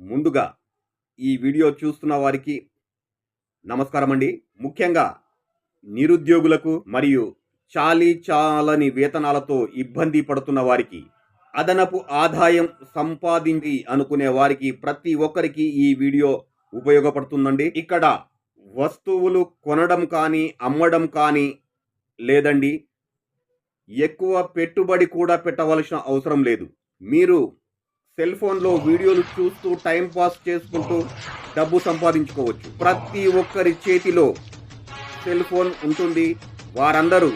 ముందుగా ఈ వీడియో చూస్తున్న వారికి నమస్కారం అండి ముఖ్యంగా నిరుద్యోగులకు మరియు చాలీ చాలని వేతనాలతో ఇబ్బంది పడుతున్న వారికి అదనపు ఆదాయం సంపాదించి అనుకునే వారికి ప్రతి ఒక్కరికి ఈ వీడియో ఉపయోగపడుతుందండి. ఇక్కడ వస్తువులు కొనడం కానీ అమ్మడం కానీ లేదండి. ఎక్కువ పెట్టుబడి కూడా పెట్టవలసిన అవసరం లేదు. మీరు సెల్ ఫోన్లో వీడియోలు చూస్తూ టైం పాస్ చేసుకుంటూ డబ్బు సంపాదించుకోవచ్చు. ప్రతి ఒక్కరి చేతిలో సెల్ ఫోన్ ఉంటుంది. వారందరూ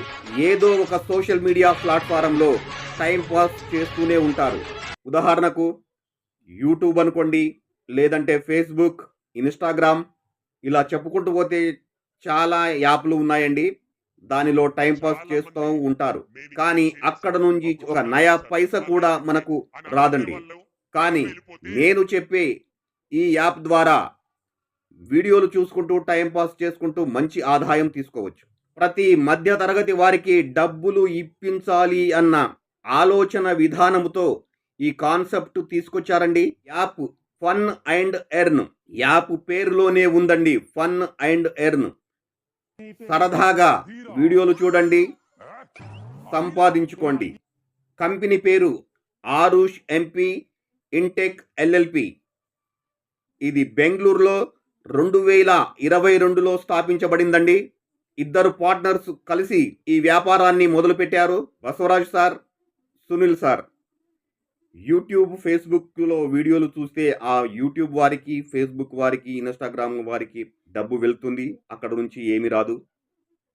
ఏదో ఒక సోషల్ మీడియా ప్లాట్ఫారంలో టైం పాస్ చేస్తూనే ఉంటారు. ఉదాహరణకు యూట్యూబ్ అనుకోండి లేదంటే ఫేస్బుక్ ఇన్స్టాగ్రామ్ ఇలా చెప్పుకుంటూ పోతే చాలా యాప్లు ఉన్నాయండి. దానిలో టైం పాస్ చేస్తూ ఉంటారు. కానీ అక్కడ నుంచి ఒక నయా పైస కూడా మనకు రాదండి. కానీ నేను చెప్పే ఈ యాప్ ద్వారా వీడియోలు చూసుకుంటూ టైం పాస్ చేసుకుంటూ మంచి ఆదాయం తీసుకోవచ్చు. ప్రతి మధ్య తరగతి వారికి డబ్బులు ఇప్పించాలి అన్న ఆలోచన విధానముతో ఈ కాన్సెప్ట్ తీసుకొచ్చారండి. App fun and earn. App పేరులోనే ఉందండి ఫన్ అండ్ ఎర్న్. సరదాగా వీడియోలు చూడండి. సంపాదించుకోండి. కంపెనీ పేరు ఆరుష్ ఎంపీ ఇంటెక్ ఎల్ఎల్పి ఇది బెంగళూరులో రెండు వేల ఇరవై రెండులో స్థాపించబడిందండి. ఇద్దరు పార్ట్నర్స్ కలిసి ఈ వ్యాపారాన్ని మొదలుపెట్టారు. Basavaraj sir Sunil sir. YouTube ఫేస్బుక్లో వీడియోలు చూస్తే ఆ యూట్యూబ్ వారికి ఫేస్బుక్ వారికి ఇన్స్టాగ్రామ్ వారికి డబ్బు వెళ్తుంది. అక్కడ నుంచి ఏమీ రాదు.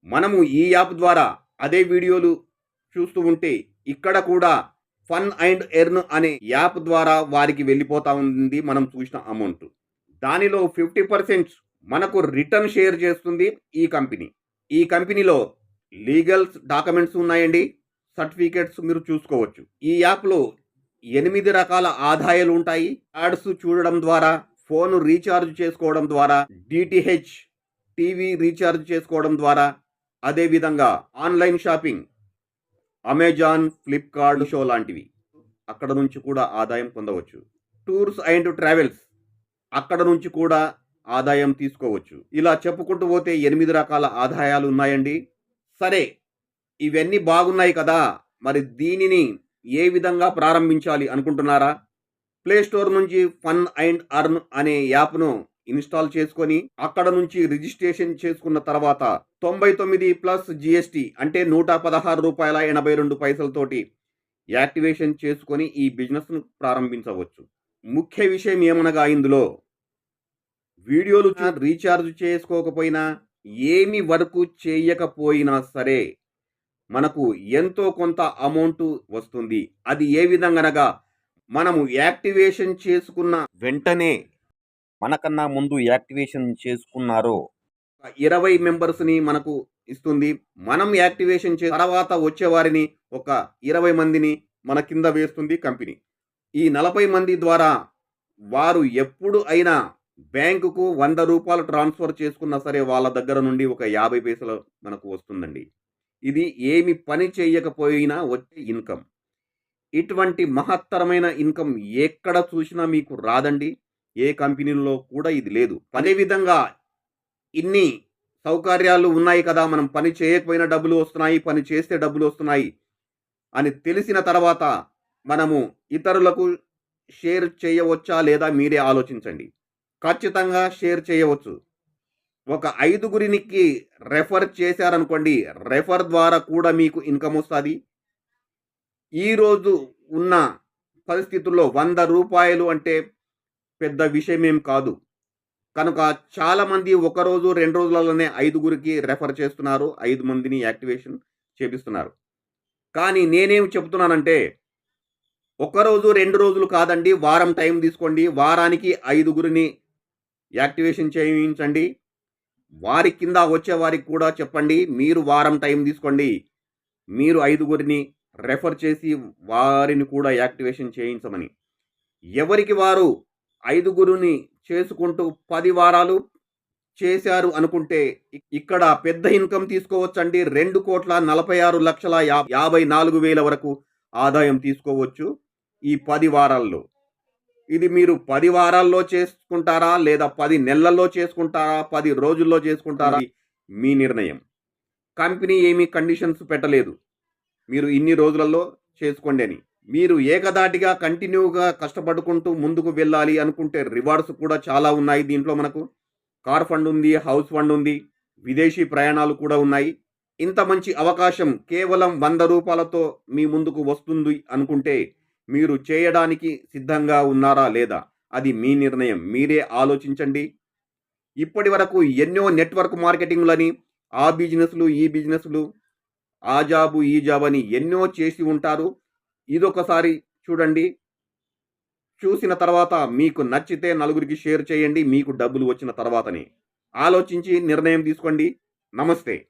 మనము ఈ యాప్ ద్వారా అదే వీడియోలు చూస్తూ ఉంటే ఇక్కడ కూడా ఫన్ అండ్ ఎర్న్ అనే యాప్ ద్వారా వారికి వెళ్ళిపోతా ఉంది మనం చూసిన అమౌంట్. దానిలో ఫిఫ్టీ పర్సెంట్ మనకు రిటర్న్ షేర్ చేస్తుంది ఈ కంపెనీ. ఈ కంపెనీలో లీగల్స్ డాక్యుమెంట్స్ ఉన్నాయండి సర్టిఫికేట్స్ మీరు చూసుకోవచ్చు. ఈ యాప్లో ఎనిమిది రకాల ఆదాయాలు ఉంటాయి. యాడ్స్ చూడడం ద్వారా ఫోన్ రీఛార్జ్ చేసుకోవడం ద్వారా డిటిహెచ్ టీవీ రీఛార్జ్ చేసుకోవడం ద్వారా అదేవిధంగా online shopping Amazon Flipkart show లాంటివి. అక్కడ నుంచి కూడా ఆదాయం పొందవచ్చు. Tours and travels. అక్కడ నుంచి కూడా ఆదాయం తీసుకోవచ్చు. ఇలా చెప్పుకుంటూ పోతే ఎనిమిది రకాల ఆదాయాలు ఉన్నాయండి. సరే ఇవన్నీ బాగున్నాయి కదా. మరి దీనిని ఏ విధంగా ప్రారంభించాలి అనుకుంటున్నారా? ప్లే స్టోర్ నుంచి ఫన్ అండ్ అర్న్ అనే యాప్ను ఇన్స్టాల్ చేసుకొని అక్కడ నుంచి రిజిస్ట్రేషన్ చేసుకున్న తర్వాత తొంభై తొమ్మిది ప్లస్ జిఎస్టి అంటే నూట పదహారు రూపాయల ఎనభై రెండు పైసలతోటి యాక్టివేషన్ చేసుకొని ఈ బిజినెస్ను ప్రారంభించవచ్చు. ముఖ్య విషయం ఏమనగా ఇందులో వీడియోలు రీఛార్జ్ చేసుకోకపోయినా ఏమి వరకు చేయకపోయినా సరే మనకు ఎంతో కొంత అమౌంట్ వస్తుంది. అది ఏ విధంగానగా మనము యాక్టివేషన్ చేసుకున్న వెంటనే మనకన్నా ముందు యాక్టివేషన్ చేసుకున్నారో. ఇరవై మెంబర్స్ని మనకు ఇస్తుంది. మనం యాక్టివేషన్ చే తర్వాత వచ్చేవారిని ఒక ఇరవై మందిని మన కింద వేస్తుంది కంపెనీ. ఈ నలభై మంది ద్వారా వారు ఎప్పుడు అయినా బ్యాంకుకు వంద రూపాయలు ట్రాన్స్ఫర్ చేసుకున్నా సరే వాళ్ళ దగ్గర నుండి ఒక యాభై పైసలు మనకు వస్తుందండి. ఇది ఏమి పని చేయకపోయినా వచ్చే ఇన్కమ్. ఇటువంటి మహత్తరమైన ఇన్కమ్ ఎక్కడ చూసినా మీకు రాదండి. ఏ కంపెనీలో కూడా ఇది లేదు. అదేవిధంగా ఇన్ని సౌకర్యాలు ఉన్నాయి కదా మనం పని చేయకపోయినా డబ్బులు వస్తున్నాయి పని చేస్తే డబ్బులు వస్తున్నాయి అని తెలిసిన తర్వాత మనము ఇతరులకు షేర్ చేయవచ్చా లేదా మీరే ఆలోచించండి. ఖచ్చితంగా షేర్ చేయవచ్చు. ఒక ఐదుగురికి రెఫర్ చేశారనుకోండి రెఫర్ ద్వారా కూడా మీకు ఇన్కమ్ వస్తుంది. ఈరోజు ఉన్న పరిస్థితుల్లో వంద రూపాయలు అంటే పెద్ద విషయం ఏం కాదు. కనుక చాలామంది ఒకరోజు రెండు రోజులలోనే ఐదుగురికి రెఫర్ చేస్తున్నారు. ఐదు మందిని యాక్టివేషన్ చేపిస్తున్నారు. కానీ నేనేం చెబుతున్నానంటే ఒక రోజు రెండు రోజులు కాదండి వారం టైం తీసుకోండి. వారానికి ఐదుగురిని యాక్టివేషన్ చేయించండి. వారి కింద వచ్చే వారికి కూడా చెప్పండి మీరు వారం టైం తీసుకోండి. మీరు ఐదుగురిని రెఫర్ చేసి వారిని కూడా యాక్టివేషన్ చేయించమని. ఎవరికి వారు ఐదుగురిని చేసుకుంటూ పది వారాలు చేశారు అనుకుంటే ఇక్కడ పెద్ద ఇన్కమ్ తీసుకోవచ్చండి. రెండు కోట్ల నలభై ఆరు లక్షల యాభై నాలుగు వేల వరకు ఆదాయం తీసుకోవచ్చు ఈ పది వారాల్లో. ఇది మీరు పది వారాల్లో చేసుకుంటారా లేదా పది నెలల్లో చేసుకుంటారా పది రోజుల్లో చేసుకుంటారా మీ నిర్ణయం. కంపెనీ ఏమీ కండిషన్స్ పెట్టలేదు. మీరు ఇన్ని రోజులలో చేసుకోండి అని. మీరు ఏకదాటిగా కంటిన్యూగా కష్టపడుకుంటూ ముందుకు వెళ్ళాలి అనుకుంటే రివార్డ్స్ కూడా చాలా ఉన్నాయి దీంట్లో మనకు. కార్ ఫండ్ ఉంది హౌస్ ఫండ్ ఉంది విదేశీ ప్రయాణాలు కూడా ఉన్నాయి. ఇంత మంచి అవకాశం కేవలం వంద రూపాయలతో మీ ముందుకు వస్తుంది అనుకుంటే మీరు చేయడానికి సిద్ధంగా ఉన్నారా లేదా? అది మీ నిర్ణయం. మీరే ఆలోచించండి. ఇప్పటి వరకు ఎన్నో నెట్వర్క్ మార్కెటింగ్లని ఆ బిజినెస్లు ఈ బిజినెస్లు ఆ జాబు ఈ జాబ్ అని ఎన్నో చేసి ఉంటారు. ఇదొకసారి చూడండి. చూసిన తర్వాత మీకు నచ్చితే నలుగురికి షేర్ చేయండి మీకు డబ్బులు వచ్చిన తర్వాతనే. ఆలోచించి నిర్ణయం తీసుకోండి. నమస్తే.